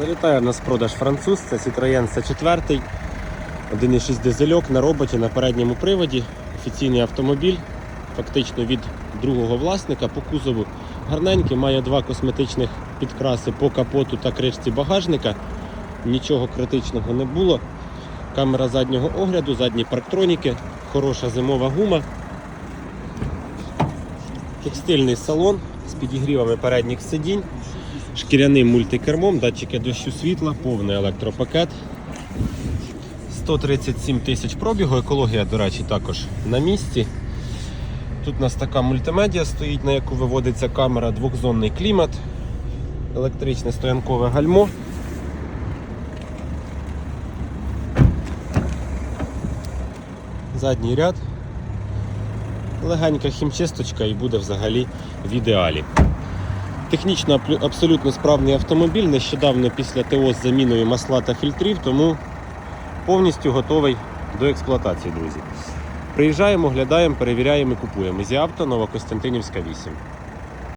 Залітає в нас продаж француз, це Citroën C4, 1,6 дизельок на роботі на передньому приводі. Офіційний автомобіль, фактично від другого власника по кузову. Гарненький, має два косметичних підкраси по капоту та кришці багажника. Нічого критичного не було. Камера заднього огляду, задні парктроніки, хороша зимова гума. Текстильний салон з підігрівами передніх сидінь, шкіряним мультикермом, датчики дощу світла, повний електропакет. 137 тисяч пробігу, екологія, до речі, також на місці. Тут у нас така мультимедіа стоїть, на яку виводиться камера, двохзонний клімат, електричне стоянкове гальмо. Задній ряд. Легенька хімчисточка і буде взагалі в ідеалі. Технічно абсолютно справний автомобіль. Нещодавно після ТО з заміною масла та фільтрів, тому повністю готовий до експлуатації, друзі. Приїжджаємо, оглядаємо, перевіряємо і купуємо. Зі авто Новокостянтинівська 8.